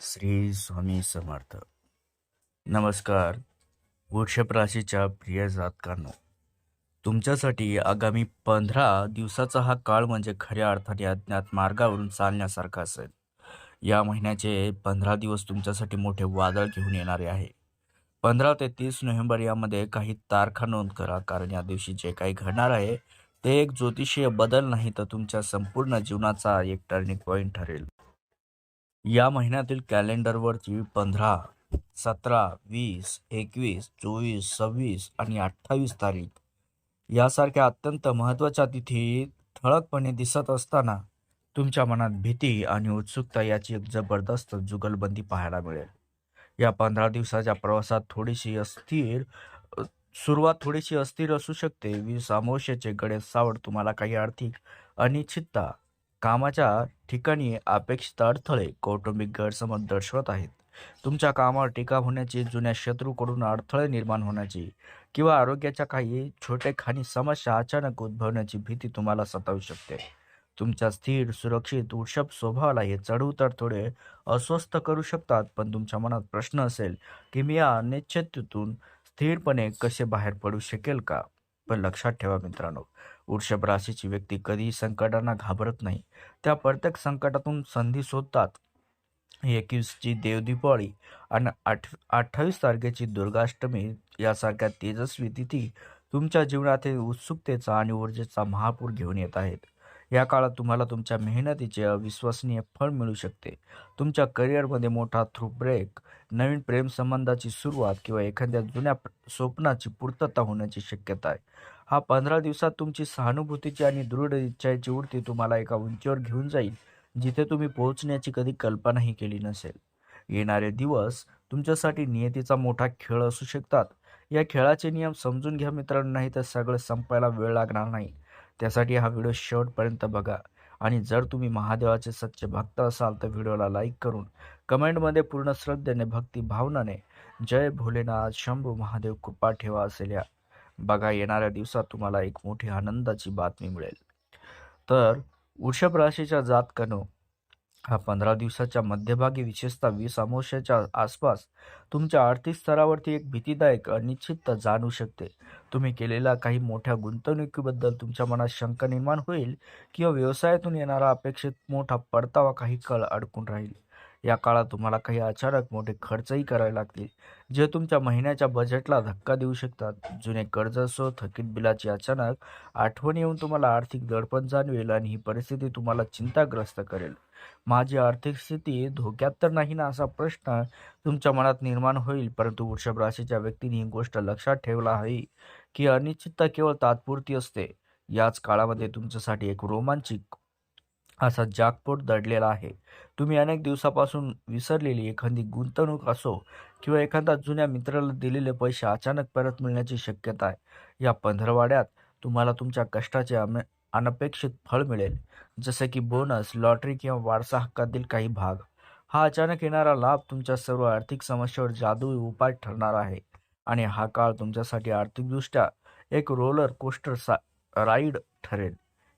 श्री स्वामी समर्थ. नमस्कार वृषभ राशीच्या प्रिय जातकांनो. तुमच्यासाठी आगामी पंधरा दिवसाचा हा काळ म्हणजे खऱ्या अर्थाने अज्ञात मार्गावरून चालण्यासारखा असेल. या महिन्याचे पंधरा दिवस तुमच्यासाठी मोठे वादळ घेऊन येणारे आहे. पंधरा ते तीस नोव्हेंबर यामध्ये काही तारखा नोंद करा कारण या दिवशी जे काही घडणार आहे ते एक ज्योतिषीय बदल नाही तर तुमच्या संपूर्ण जीवनाचा एक टर्निंग पॉईंट ठरेल. या महिन्यातील कॅलेंडरवरची पंधरा सतरा वीस एकवीस चोवीस सव्वीस आणि अठ्ठावीस तारीख यासारख्या अत्यंत महत्त्वाच्या तिथी ठळकपणे दिसत असताना तुमच्या मनात भीती आणि उत्सुकता याची एक जबरदस्त जुगलबंदी पाहायला मिळेल. या पंधरा दिवसाच्या प्रवासात थोडीशी अस्थिर सुरुवात थोडीशी अस्थिर असू शकते. वीस अमावस्येचे गणेश सावड तुम्हाला काही आर्थिक अनिश्चितता कामाच्या ठिकाणी अपेक्षित अडथळे कौटुंबिक गैरसमज दर्शवत आहेत. तुमच्या कामावर टीका होण्याची जुन्या शत्रूकडून अडथळे निर्माण होण्याची किंवा आरोग्याच्या काही छोटेखानी समस्या अचानक उद्भवण्याची भीती तुम्हाला सतावू शकते. तुमच्या स्थिर सुरक्षित वृषभ स्वभावाला हे चढउतार थोडे अस्वस्थ करू शकतात पण तुमच्या मनात प्रश्न असेल की मी या अनिश्चिततेतून स्थिरपणे कसे बाहेर पडू शकेल का? पण लक्षात ठेवा मित्रांनो वृषभ राशीची व्यक्ती कधीही संकटांना घाबरत नाही. त्या प्रत्येक संकटातून संधी शोधतात. एकवीसची देवदीपाळी आणि आठ अठ्ठावीस तारखेची दुर्गाष्टमी यासारख्या तेजस्वी तिथी तुमच्या जीवनातील उत्सुकतेचा आणि ऊर्जेचा महापूर घेऊन येत आहेत. या काळात तुम्हाला तुमच्या मेहनतीचे अविश्वसनीय फळ मिळू शकते. तुमच्या करिअरमध्ये मोठा थ्रू ब्रेक नवीन प्रेमसंबंधाची सुरुवात किंवा एखाद्या जुन्या स्वप्नाची पूर्तता होण्याची शक्यता आहे. हा पंधरा दिवसात तुमची सहानुभूतीची आणि दृढ इच्छाची वृत्ती तुम्हाला एका उंचीवर घेऊन जाईल जिथे तुम्ही पोहोचण्याची कधी कल्पनाही केली नसेल. येणारे दिवस तुमच्यासाठी नियतीचा मोठा खेळ असू शकतात. या खेळाचे नियम समजून घ्या मित्रांनो नाही तर सगळं संपायला वेळ लागणार नाही. त्यासाठी हा व्हिडिओ शेवटपर्यंत बघा. आणि जर तुम्ही महादेवाचे सच्चे भक्त असाल तर व्हिडिओला लाईक करून कमेंटमध्ये पूर्ण श्रद्धेने भक्ती भावनाने जय भोलेनाथ शंभू महादेव कृपा ठेवा असेल या. बघा येणाऱ्या दिवसात तुम्हाला एक मोठी आनंदाची बातमी मिळेल. तर वृषभ राशीच्या जातकनो हा पंधरा दिवसाच्या मध्यभागी विशेषतः वीस अमावश्याच्या आसपास तुमच्या आर्थिक स्तरावरती एक भीतीदायक अनिश्चितता जाणू शकते. तुम्ही केलेल्या काही मोठ्या गुंतवणुकीबद्दल तुमच्या मनात शंका निर्माण होईल किंवा व्यवसायातून येणारा अपेक्षित मोठा परतावा काही काळ अडकून राहील. या काळात तुम्हाला काही अचानक मोठे खर्चही करावे लागतील जे तुमच्या महिन्याच्या बजेटला धक्का देऊ शकतात. जुने कर्ज असो थकीत बिलाची अचानक आठवण येऊन तुम्हाला आर्थिक दडपण जाणवेल आणि ही परिस्थिती तुम्हाला चिंताग्रस्त करेल. माझी आर्थिक स्थिती धोक्यात तर नाही ना असा प्रश्न तुमच्या मनात निर्माण होईल परंतु वृषभ राशीच्या व्यक्तीने ही गोष्ट लक्षात ठेवला आहे की अनिश्चितता केवळ तात्पुरती असते. याच काळामध्ये तुमच्यासाठी एक रोमांचिक असा जागपोट दडलेला आहे. तुम्ही अनेक दिवसापासून विसरलेली एखादी गुंतवणूक असो किंवा एखादा जुन्या मित्राला दिलेले पैसे अचानक परत मिळण्याची शक्यता आहे. या पंधरवाड्यात तुम्हाला तुमच्या कष्टाचे अमे अनपेक्षित फळ मिळेल. जसे की बोनस लॉटरी किंवा वारसा हक्कातील काही भाग. हा अचानक येणारा लाभ तुमच्या सर्व आर्थिक समस्येवर जादूई उपाय ठरणार आहे. आणि हा काळ तुमच्यासाठी आर्थिकदृष्ट्या एक रोलर कोस्टर सा राईड ठरेल.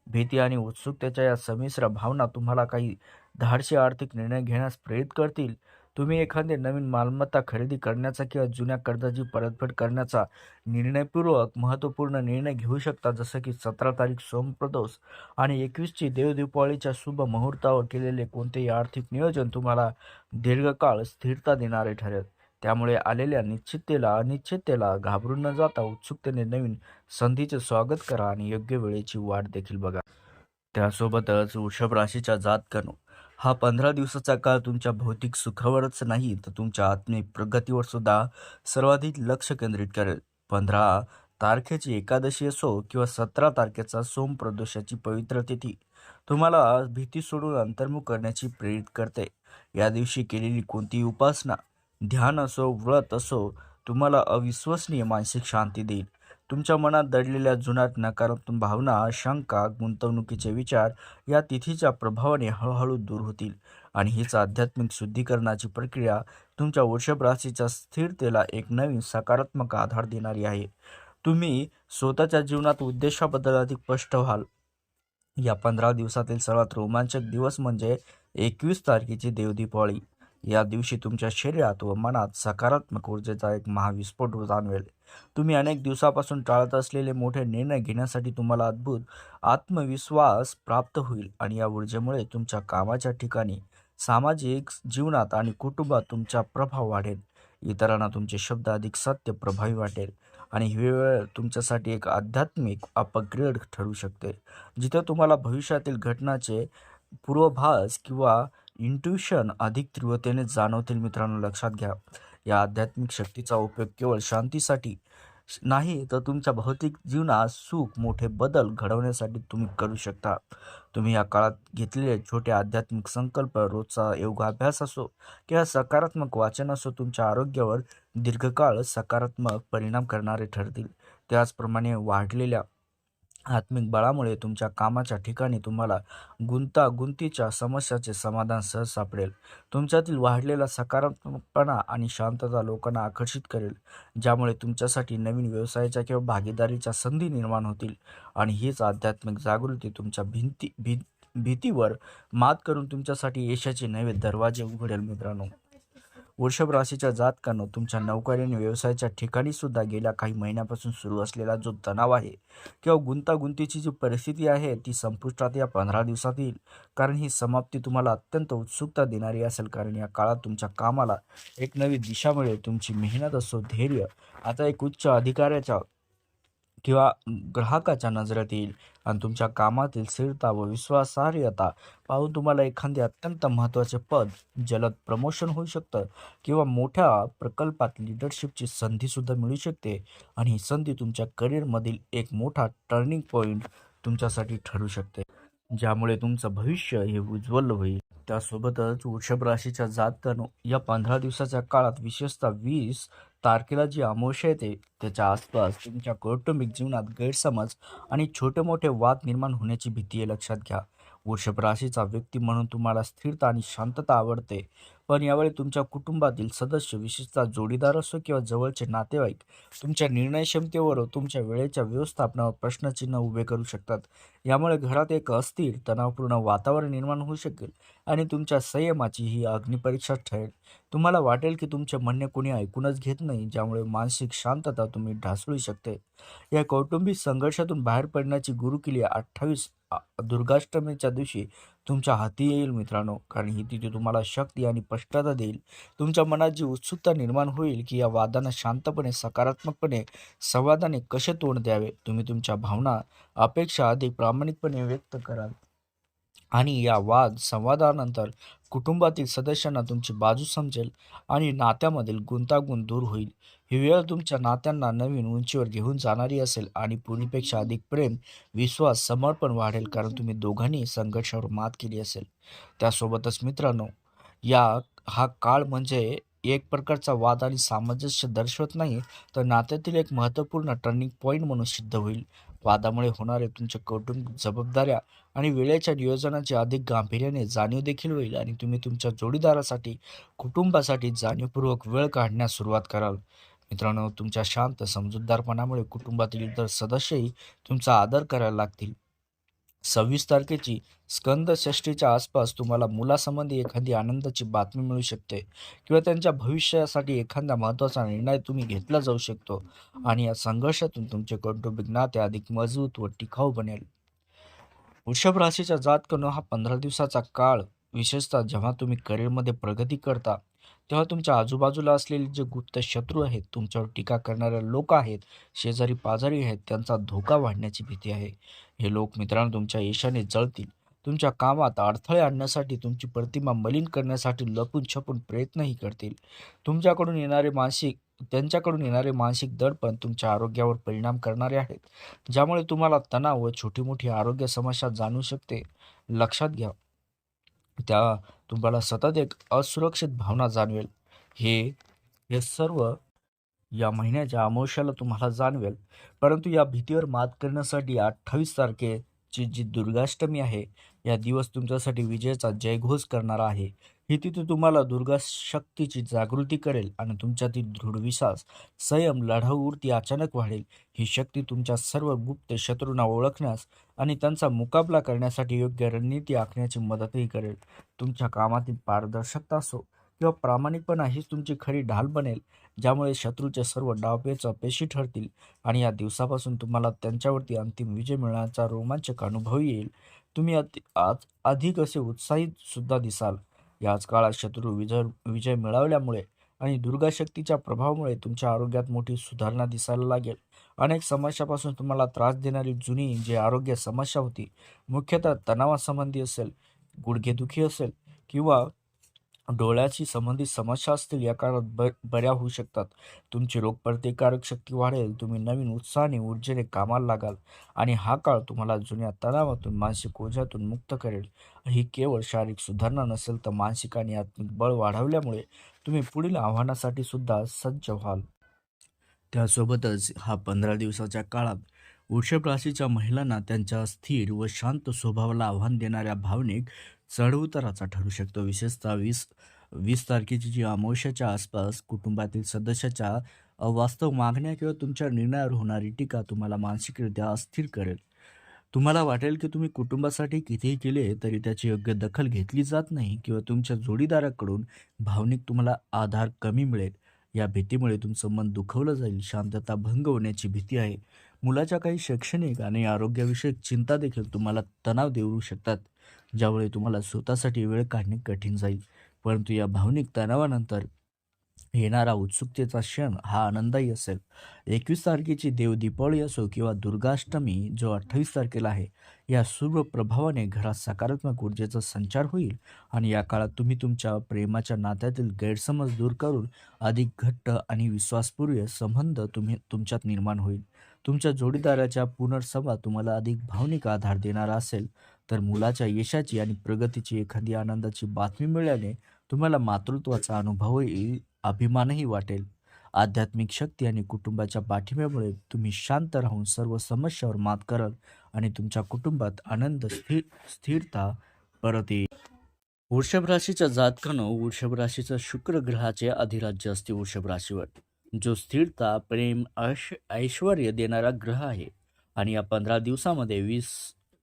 भीती आणि उत्सुकतेच्या या संमिश्र भावना तुम्हाला काही धाडशी आर्थिक निर्णय घेण्यास प्रेरित करतील तुम्ही एखादे नवीन मालमत्ता खरेदी करण्याचा किंवा जुन्या कर्जाची परतफेड करण्याचा निर्णयपूर्वक महत्त्वपूर्ण निर्णय घेऊ शकता जसं की सतरा तारीख सोमप्रदोष आणि एकवीसची देवदीपावलीच्या शुभ मुहूर्तावर केलेले कोणतेही आर्थिक नियोजन तुम्हाला दीर्घकाळ स्थिरता देणारे ठरेल. त्यामुळे आलेल्या निश्चिततेला अनिश्चिततेला घाबरून न जाता उत्सुकतेने नवीन संधीचे स्वागत करा आणि योग्य वेळेची वाट देखील बघा. त्यासोबतच वृषभ राशीच्या जातकनू हा पंधरा दिवसाचा काळ तुमच्या भौतिक सुखावरच नाही तर तुमच्या आत्मिक प्रगतीवर सुद्धा सर्वाधिक लक्ष केंद्रित करेल. पंधरा तारखेची एकादशी असो किंवा सतरा तारखेचा सोमप्रदोषाची पवित्र तिथी तुम्हाला भीती सोडून अंतर्मुख करण्याची प्रेरित करते. या दिवशी केलेली कोणतीही उपासना ध्यान असो व्रत असो तुम्हाला अविश्वसनीय मानसिक शांती देईल. तुमच्या मनात दडलेल्या जुनाट नकारात्मक भावना शंका गुंतवणुकीचे विचार या तिथीच्या प्रभावाने हळूहळू दूर होतील. आणि हीच आध्यात्मिक शुद्धीकरणाची प्रक्रिया तुमच्या वृषभ राशीच्या स्थिरतेला एक नवीन सकारात्मक आधार देणारी आहे. तुम्ही स्वतःच्या जीवनात उद्देशाबद्दल अधिक स्पष्ट व्हाल. या पंधरा दिवसातील सर्वात रोमांचक दिवस म्हणजे एकवीस तारखेची देवदीपावळी या दिवशी तुमच्या शरीरात व मनात सकारात्मक ऊर्जेचा एक महाविस्फोट जाणवेल. तुम्ही अनेक दिवसापासून टाळत असलेले मोठे निर्णय घेण्यासाठी तुम्हाला अद्भुत आत्मविश्वास प्राप्त होईल आणि या ऊर्जेमुळे तुमच्या कामाच्या ठिकाणी सामाजिक जीवनात आणि कुटुंबात तुमचा प्रभाव वाढेल. इतरांना तुमचे शब्द अधिक सत्य प्रभावी वाटेल आणि ही वेळ तुमच्यासाठी एक आध्यात्मिक अपग्रेड ठरू शकते. जिथे तुम्हाला भविष्यातील घटनाचे पूर्वभास किंवा इंट्युशन अधिक तीव्रतेने जाणवतील मित्रांनो. लक्षात घ्या. या आध्यात्मिक शक्तीचा उपयोग केवळ शांतीसाठी नाही तर तुमच्या भौतिक जीवनात सुख मोठे बदल घडवण्यासाठी तुम्ही करू शकता. तुम्ही या काळात घेतलेले छोटे आध्यात्मिक संकल्प रोजचा योगाभ्यास असो किंवा सकारात्मक वाचन असो तुमच्या आरोग्यावर दीर्घकाळ सकारात्मक परिणाम करणारे ठरतील. त्याचप्रमाणे वाढलेल्या आत्मिक बळामुळे तुमच्या कामाच्या ठिकाणी तुम्हाला गुंतागुंतीच्या समस्याचे समाधान सहज सापडेल. तुमच्यातील वाढलेला सकारात्मकपणा आणि शांतता लोकांना आकर्षित करेल ज्यामुळे तुमच्यासाठी नवीन व्यवसायाच्या किंवा भागीदारीच्या संधी निर्माण होतील. आणि हीच आध्यात्मिक जागृती तुमच्या भिंती भी भीतीवर मात करून तुमच्यासाठी यशाचे नवे दरवाजे उघडेल मित्रांनो. वृषभ राशीच्या जातकानं तुमच्या नौकरी आणि व्यवसायाच्या ठिकाणी सुद्धा गेल्या काही महिन्यापासून सुरू असलेला जो तणाव आहे किंवा गुंतागुंतीची जी परिस्थिती आहे ती संपुष्टात या पंधरा दिवसात येईल. कारण ही समाप्ती तुम्हाला अत्यंत उत्सुकता देणारी असेल. कारण या काळात तुमच्या कामाला एक नवी दिशा मिळेल. तुमची मेहनत असो धैर्य आता एक उच्च अधिकाऱ्याच्या किंवा ग्राहकाच्या नजरेत येईल आणि तुमच्या कामातील स्थिरता व विश्वासार्हता पाहून तुम्हाला एखादे अत्यंत महत्त्वाचे पद जलद प्रमोशन होऊ शकतं किंवा मोठ्या प्रकल्पात लिडरशिपची संधीसुद्धा मिळू शकते. आणि ही संधी तुमच्या करिअरमधील एक मोठा टर्निंग पॉईंट तुमच्यासाठी ठरू शकते. ज्यामुळे तुमचं भविष्य हे उज्ज्वल होईल. त्यासोबतच वृषभ राशीच्या जातकानं या पंधरा दिवसाच्या काळात विशेषतः वीस तारखेला जी अमावस्या येते त्याच्या आसपास तुमच्या कौटुंबिक जीवनात गैरसमज आणि छोटे मोठे वाद निर्माण होण्याची भीती आहे लक्षात घ्या. वृषभ राशीचा व्यक्ती म्हणून तुम्हाला स्थिरता आणि शांतता आवडते. पण यावेळी तुमच्या कुटुंबातील सदस्य विशेषतः जोडीदार असो किंवा जवळचे नातेवाईक तुमच्या निर्णय क्षमतेवर तुमच्या वेळेच्या व्यवस्थापनावर प्रश्नचिन्ह उभे करू शकतात. यामुळे घरात एक अस्थिर तणावपूर्ण वातावरण निर्माण होऊ शकेल आणि तुमच्या संयमाची ही अग्निपरीक्षा ठरेल. तुम्हाला वाटेल की तुमचे म्हणणे कोणी ऐकूनच घेत नाही ज्यामुळे मानसिक शांतता तुम्ही ढासळू शकते. या कौटुंबिक संघर्षातून बाहेर पडण्याची गुरुकिली अठ्ठावीस दुर्गाष्टमीच्या दिवशी तुमच्या हाती येईल मित्रांनो. कारण ही तिथे तुम्हाला शक्ती आणि स्पष्टता देईल. तुमच्या मनात जी उत्सुकता निर्माण होईल की या वादांना शांतपणे सकारात्मकपणे संवादाने कसे तोंड द्यावे तुम्ही तुमच्या भावना अपेक्षा अधिक प्रामाणिकपणे व्यक्त कराल. आणि या वाद संवादानंतर कुटुंबातील सदस्यांना तुमची बाजू समजेल आणि नात्यामधील गुंतागुंत दूर होईल. ही वेळ तुमच्या नात्यांना नवीन उंचीवर घेऊन जाणारी असेल आणि पूर्वीपेक्षा अधिक प्रेम विश्वास समर्पण वाढेल कारण तुम्ही दोघांनी संघर्षावर मात केली असेल. त्यासोबतच मित्रांनो या हा काळ म्हणजे एक प्रकारचा वाद आणि सामंजस्य दर्शवत नाही तर नात्यातील एक महत्त्वपूर्ण टर्निंग पॉईंट म्हणून सिद्ध होईल. वादामुळे होणारे तुमच्या कौटुंबिक जबाबदाऱ्या आणि वेळेच्या नियोजनाची अधिक गांभीर्याने जाणीव देखील होईल आणि तुम्ही तुमच्या जोडीदारासाठी कुटुंबासाठी जाणीवपूर्वक वेळ काढण्यास सुरुवात कराल. मित्रांनो तुमच्या शांत समजूतदारपणामुळे कुटुंबातील इतर सदस्यही तुमचा आदर करायला लागतील. सव्वीस तारखेची स्कंदषष्टीच्या आसपास तुम्हाला मुलासंबंधी एखादी आनंदाची बातमी मिळू शकते किंवा त्यांच्या भविष्यासाठी एखादा महत्त्वाचा निर्णय तुम्ही घेतला जाऊ शकतो आणि या संघर्षातून तुमचे कौटुंबिक नाते अधिक मजबूत व टिकाऊ बनेल. वृषभ राशीच्या जातकनो हा पंधरा दिवसाचा काळ विशेषतः जेव्हा तुम्ही करिअरमध्ये प्रगती करता तेव्हा तुमच्या आजूबाजूला असलेले जे गुप्त शत्रू आहेत तुमच्यावर टीका करणारे लोक आहेत शेजारी पाजारी आहेत त्यांचा धोका वाढण्याची भीती आहे. हे लोक मित्रांनो तुमच्या यशाने जळतील. तुमच्या कामात अडथळे आणण्यासाठी तुमची प्रतिमा मलिन करण्यासाठी लपून छपून प्रयत्नही करतील. तुमच्याकडून येणारे मानसिक त्यांच्याकडून येणारे मानसिक दडपण तुमच्या आरोग्यावर परिणाम करणारे आहेत. ज्यामुळे तुम्हाला तणाव व छोटी मोठी आरोग्य समस्या जाणू शकते. लक्षात घ्या. त्या तुम्हाला सतत एक असुरक्षित भावना जाणवेल. हे हे सर्व या महिन्याच्या अमावश्याला तुम्हाला जाणवेल. परंतु या भीतीवर मात करण्यासाठी अठ्ठावीस तारखेची जी दुर्गाष्टमी आहे या दिवस तुमच्यासाठी विजयाचा जयघोष करणार आहे. ही तिथे तुम्हाला दुर्गा शक्तीची जागृती करेल आणि तुमच्यातील दृढ विश्वास संयम लढाऊ वृत्ती अचानक वाढेल. ही शक्ती तुमच्या सर्व गुप्त शत्रूंना ओळखण्यास आणि त्यांचा मुकाबला करण्यासाठी योग्य रणनीती आखण्याची मदतही करेल. तुमच्या कामातील पारदर्शकता असो किंवा प्रामाणिकपणा हीच तुमची खरी ढाल बनेल ज्यामुळे शत्रूचे सर्व डावपेच अपेशी ठरतील आणि या दिवसापासून तुम्हाला त्यांच्यावरती अंतिम विजय मिळण्याचा रोमांचक अनुभव येईल. तुम्ही अति आज अधिक असे उत्साहित सुद्धा दिसाल. याच काळात शत्रू विजय विजय मिळवल्यामुळे आणि दुर्गाशक्तीच्या प्रभावामुळे तुमच्या आरोग्यात मोठी सुधारणा दिसायला लागेल. अनेक समस्यापासून तुम्हाला त्रास देणारी जुनी जी आरोग्य समस्या होती मुख्यतः तणावासंबंधी असेल गुडघेदुखी असेल किंवा डोळ्याशी संबंधित समस्या असतील या काळात ब बऱ्या होऊ शकतात. तुमची रोगप्रतिकारक शक्ती वाढेल तुम्ही नवीन उत्साहाने ऊर्जेने कामाला लागाल आणि हा काळ तुम्हाला जुन्या तणावातून मानसिक ओझ्यातून मुक्त करेल. ही केवळ शारीरिक सुधारणा नसेल तर मानसिक आणि आत्मिक बळ वाढवल्यामुळे तुम्ही पुढील आव्हानासाठी सुद्धा सज्ज व्हाल. त्यासोबतच हा पंधरा दिवसाच्या काळात वृषभ राशीच्या महिलांना त्यांच्या स्थिर व शांत स्वभावाला आव्हान देणाऱ्या भावनिक चढउताराचा ठरू शकतो. विशेषतः वीस वीस तारखेची जी अमावश्याच्या आसपास कुटुंबातील सदस्याच्या अवास्तव मागण्या किंवा तुमच्या निर्णयावर होणारी टीका तुम्हाला मानसिकरित्या अस्थिर करेल. तुम्हाला वाटेल की तुम्ही कुटुंबासाठी कितीही केले तरी त्याची योग्य दखल घेतली जात नाही किंवा तुमच्या जोडीदाराकडून भावनिक तुम्हाला आधार कमी मिळेल. या भीतीमुळे तुमचं मन दुखवलं जाईल शांतता भंग होण्याची भीती आहे. मुलाच्या काही शैक्षणिक आणि आरोग्यविषयक चिंता देखील तुम्हाला तणाव देऊ शकतात ज्यामुळे तुम्हाला स्वतःसाठी वेळ काढणे कठीण जाईल. परंतु या भावनिक तणावानंतर येणारा उत्सुकतेचा क्षण हा आनंदाही असेल. एकवीस तारखेची देव दीपावली असो किंवा दुर्गाष्टमी जो अठ्ठावीस तारखेला आहे या सूर्य प्रभावाने घरात सकारात्मक ऊर्जेचा संचार होईल आणि या काळात तुम्ही तुमच्या प्रेमाच्या नात्यातील गैरसमज दूर करून अधिक घट्ट आणि विश्वासपूर्व संबंध तुम्ही तुमच्यात निर्माण होईल. तुमच्या जोडीदाराच्या पुनर्सभा तुम्हाला अधिक भावनिक आधार देणारा असेल. तर मुलाच्या यशाची आणि प्रगतीची एखादी आनंदाची बातमी मिळाल्याने तुम्हाला मातृत्वाचा अनुभव येईल अभिमानही वाटेल. आध्यात्मिक शक्ती आणि कुटुंबाच्या पाठिंब्यामुळे तुम्ही शांत राहून सर्व समस्यावर मात कराल आणि तुमच्या कुटुंबात आनंद स्थिर स्थिरता परत येईल वृषभ राशीच्या जातकानं वृषभ राशीचं शुक्र ग्रहाचे अधिराज्य असते वृषभ राशीवर जो स्थिरता प्रेम ऐश ऐश्वर देणारा ग्रह आहे. आणि या पंधरा दिवसामध्ये वीस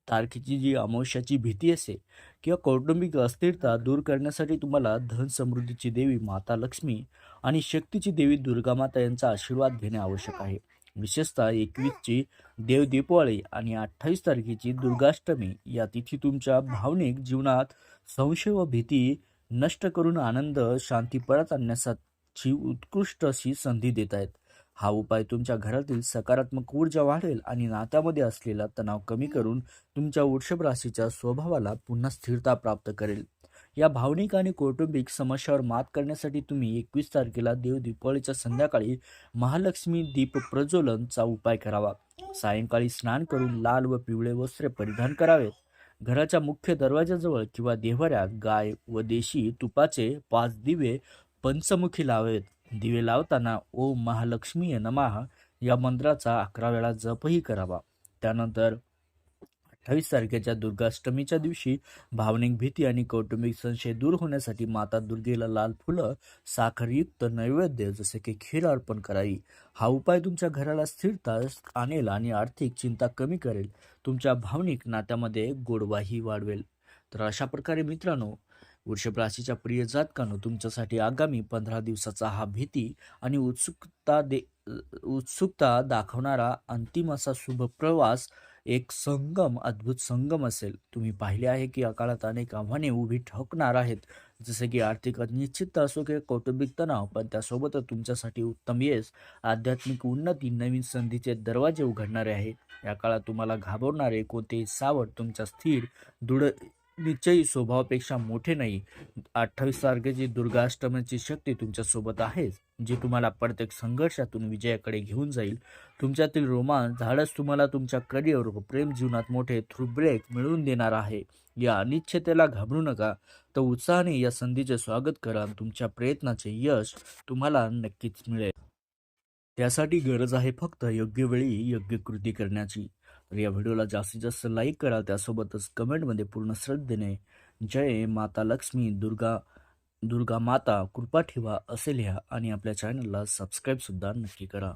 तारखेची जी अमावस्याची भीती असते किंवा कौटुंबिक अस्थिरता दूर करण्यासाठी तुम्हाला धन समृद्धीची देवी माता लक्ष्मी आणि शक्तीची देवी दुर्गामाता यांचा आशीर्वाद घेणे आवश्यक आहे. विशेषतः एकवीसची देव दीपावली आणि अठ्ठावीस तारखेची दुर्गाष्टमी या तिथी तुमच्या भावनिक जीवनात संशय व भीती नष्ट करून आनंद शांती परत आणण्यासाठी उत्कृष्ट अशी संधी देत आहेत. हा उपाय तुमच्या घरातील सकारात्मक ऊर्जा वाढेल आणि नात्यामध्ये असलेला तणाव कमी करून तुमच्या वृषभ राशीच्या स्वभावाला पुन्हा स्थिरता प्राप्त करेल. या भावनिक आणि कौटुंबिक समस्यावर मात करण्यासाठी तुम्ही एकवीस तारखेला देव दीपावलीच्या संध्याकाळी महालक्ष्मी दीप प्रज्वलनचा उपाय करावा. सायंकाळी स्नान करून लाल व पिवळे वस्त्रे परिधान करावेत घराच्या मुख्य दरवाजाजवळ किंवा देव्हाऱ्यात गाय व देशी तुपाचे पाच दिवे पंचमुखी लावेत. दिवे लावताना ओम महालक्ष्मी नमः या मंत्राचा अकरा वेळा जपही करावा. त्यानंतर अठ्ठावीस तारखेच्या दुर्गाष्टमीच्या दिवशी भावनिक भीती आणि कौटुंबिक संशय दूर होण्यासाठी माता दुर्गेला लाल फुलं साखरयुक्त नैवेद्य जसे की खीर अर्पण करावी. हा उपाय तुमच्या घराला स्थिरता आणेल आणि आर्थिक चिंता कमी करेल. तुमच्या भावनिक नात्यामध्ये गोडवाही वाढवेल. तर अशा प्रकारे मित्रांनो वृषभ राशीच्या प्रिय जातकानं तुमच्यासाठी आगामी पंधरा दिवसाचा हा भीती आणि उत्सुकता दे उत्सुकता दाखवणारा अंतिम असा शुभ प्रवास एक संगम अद्भुत संगम असेल. तुम्ही पाहिले आहे की या काळात अनेक आव्हाने उभी ठोकणार आहेत. जसे की आर्थिक अनिश्चितता असो किंवा कौटुंबिक तणाव पण त्यासोबतच तुमच्यासाठी उत्तम यश आध्यात्मिक उन्नती नवीन संधीचे दरवाजे उघडणारे आहे. या काळात तुम्हाला घाबरणारे कोणतेही सावट तुमच्या स्थिर दृढ निश्चयी स्वभावापेक्षा मोठे नाही. अठ्ठावीस तारखेची दुर्गाष्टमीची शक्ती तुमच्यासोबत आहेच जी तुम्हाला प्रत्येक संघर्षातून विजयाकडे घेऊन जाईल. तुमच्यातील रोमांस झाडच तुम्हाला तुमच्या करिअर व प्रेम जीवनात मोठे थ्रुब्रेक मिळवून देणार आहे. या अनिच्छतेला घाबरू नका. तर उत्साहाने या संधीचे स्वागत करा. तुमच्या प्रयत्नाचे यश तुम्हाला नक्कीच मिळेल. त्यासाठी गरज आहे फक्त योग्य वेळी योग्य कृती करण्याची. तर या व्हिडिओला जास्तीत जास्त लाईक करा. त्यासोबतच कमेंटमध्ये पूर्ण श्रद्धेने जय माता लक्ष्मी दुर्गा दुर्गा माता कृपा ठेवा असे लिहा आणि आपल्या चॅनलला सबस्क्राईबसुद्धा नक्की करा.